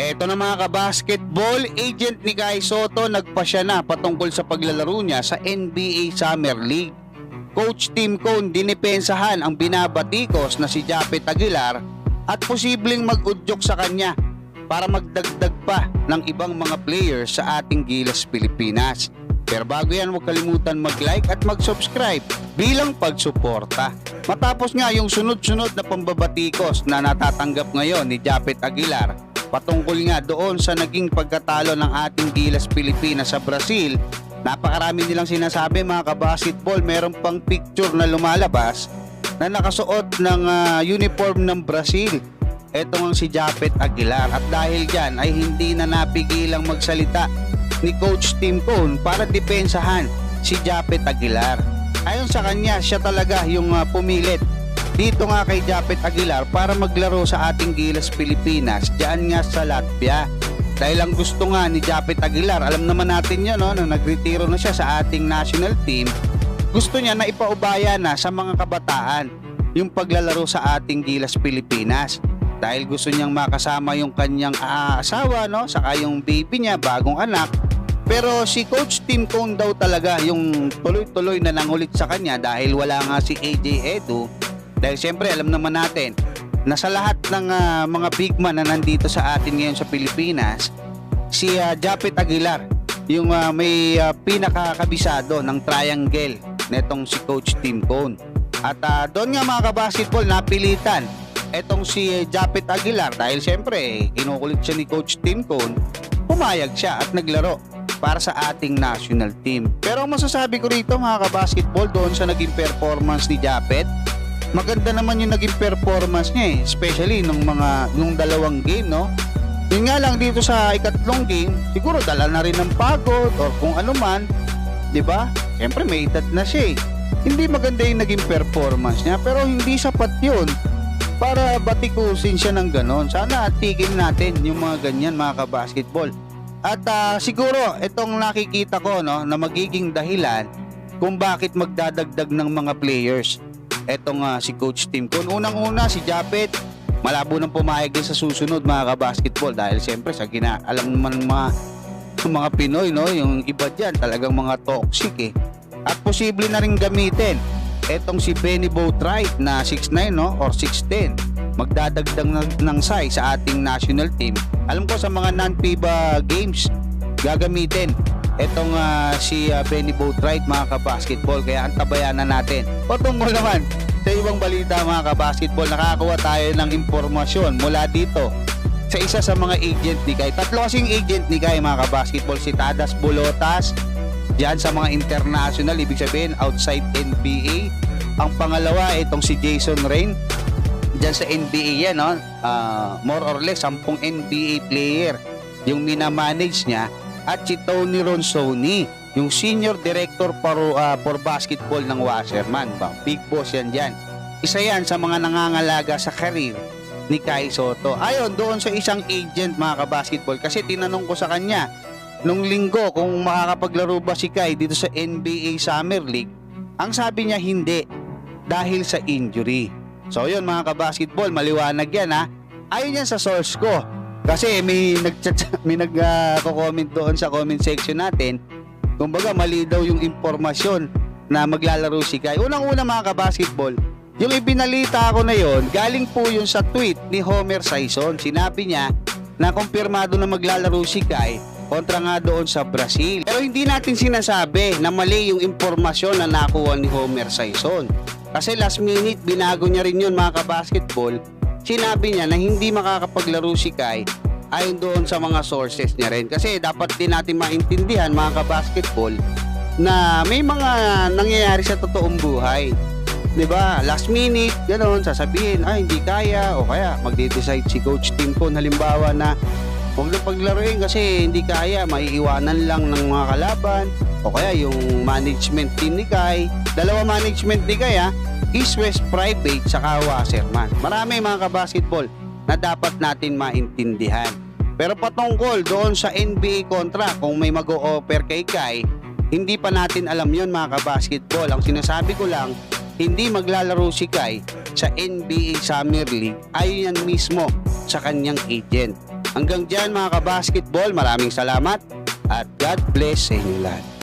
Eto na mga kabasketball, agent ni Kai Soto nagpasya na patungkol sa paglalaro niya sa NBA Summer League. Coach Tim Cone dinipensahan ang binabatikos na si Japet Aguilar at posibleng mag-udyok sa kanya para magdagdag pa ng ibang mga players sa ating Gilas Pilipinas. Pero bago yan, huwag kalimutan mag-like at mag-subscribe bilang pagsuporta. Matapos nga yung sunod-sunod na pambabatikos na natatanggap ngayon ni Japet Aguilar patungkol nga doon sa naging pagkatalo ng ating Gilas Pilipinas sa Brazil, napakarami nilang sinasabi mga kabasketball, meron pang picture na lumalabas na nakasuot ng ah, uniform ng Brazil. Ito nga si Japet Aguilar at dahil dyan ay hindi na napigilang magsalita ni Coach Tim Cone para depensahan si Japet Aguilar. Ayon sa kanya, siya talaga yung ah, pumilit dito nga kay Japet Aguilar para maglaro sa ating Gilas Pilipinas diyan nga sa Latvia. Dahil ang gusto nga ni Japet Aguilar, alam naman natin yun, no, nung nagretiro na siya sa ating national team, gusto niya na ipaubaya na sa mga kabataan yung paglalaro sa ating Gilas Pilipinas. Dahil gusto niyang makasama yung kanyang ah, asawa, no, saka yung baby niya, bagong anak. Pero si Coach Tim Cone daw talaga yung tuloy-tuloy na nangulit sa kanya dahil wala nga si AJ Edu dahil siyempre alam naman natin na sa lahat ng ah, mga big man na nandito sa atin ngayon sa Pilipinas, si uh, Japet Aguilar, yung ah, may ah, pinakakabisado ng triangle netong si Coach Tim Cone. At ah, doon nga mga kabasketball, napilitan etong si Japet Aguilar dahil siyempre kinukulit siya ni Coach Tim Cone, pumayag siya at naglaro para sa ating national team. Pero ang masasabi ko rito mga kabasketball doon sa naging performance ni Japet, maganda naman yung naging performance niya eh. Especially nung mga, nung dalawang game, no? Yun nga lang dito sa ikatlong game, siguro dala na rin ng pagod or kung ano man, di ba? Siyempre may edad na siya eh. Hindi maganda yung naging performance niya, pero hindi sapat yun para batikusin siya ng ganon. Sana atigin natin yung mga ganyan mga kabasketball. At ah, siguro itong nakikita ko no na magiging dahilan kung bakit magdadagdag ng mga players etong ah, si Coach Tim Cone. Unang-una si Japet, malabo nang pumayag din sa susunod mga kabasketball dahil siyempre sa gina alam naman mga ng mga Pinoy no, yung iba diyan talagang mga toxic eh. At posible na rin gamitin etong si Benny Boatwright na 6'9 no or 6'10 magdadagdag ng, ng size sa ating national team. Alam ko sa mga non-FIBA games gagamitin etong ah, si ah, Benny Boatwright mga kabasketball kaya antabayan na natin. Patungkol naman sa ibang balita mga kabasketball nakakakuha tayo ng impormasyon mula dito sa isa sa mga agent ni Kai. Tatlo kasing agent ni Kai mga kabasketball si Tadas Bolotas diyan sa mga international ibig sabihin outside NBA. Ang pangalawa itong si Jason Rain diyan sa NBA yan no. Ah, more or less 10 NBA player yung minamanage niya at si Tony Ronsoni, yung senior director for, ah, for basketball ng Wasserman. Ba? Big boss yan dyan. Isa yan sa mga nangangalaga sa career ni Kai Soto. Ayon doon sa isang agent mga kabasketball kasi tinanong ko sa kanya nung linggo kung makakapaglaro ba si Kai dito sa NBA Summer League. Ang sabi niya hindi dahil sa injury. So yun mga kabasketball, maliwanag yan ha. Ayon yan sa source ko. Kasi may nag may nag-comment doon sa comment section natin. Kumbaga mali daw yung impormasyon na maglalaro si Kai. Unang-una mga kabasketball, yung ibinalita ko na yon, galing po yun sa tweet ni Homer Sison. Sinabi niya na kumpirmado na maglalaro si Kai kontra nga doon sa Brazil. Pero hindi natin sinasabi na mali yung impormasyon na nakuha ni Homer Sison. Kasi last minute, binago niya rin yun mga kabasketball sinabi niya na hindi makakapaglaro si Kai ayon doon sa mga sources niya rin. Kasi dapat din natin maintindihan mga kabasketball na may mga nangyayari sa totoong buhay. 'Di ba? Last minute, ganoon, sasabihin, ay hindi kaya o kaya magde-decide si coach Tim Cone halimbawa na huwag na paglaruin kasi hindi kaya, maiiwanan lang ng mga kalaban o kaya yung management team ni Kai. Dalawa management ni Kai ha, East West Private saka Wasserman. Marami mga kabasketball na dapat natin maintindihan. Pero patungkol doon sa NBA contract, kung may mag-o-offer kay Kai, hindi pa natin alam yon mga kabasketball. Ang sinasabi ko lang, hindi maglalaro si Kai sa NBA Summer League ayon yan mismo sa kanyang agent. Hanggang dyan mga kabasketball, maraming salamat at God bless sa inyong lahat.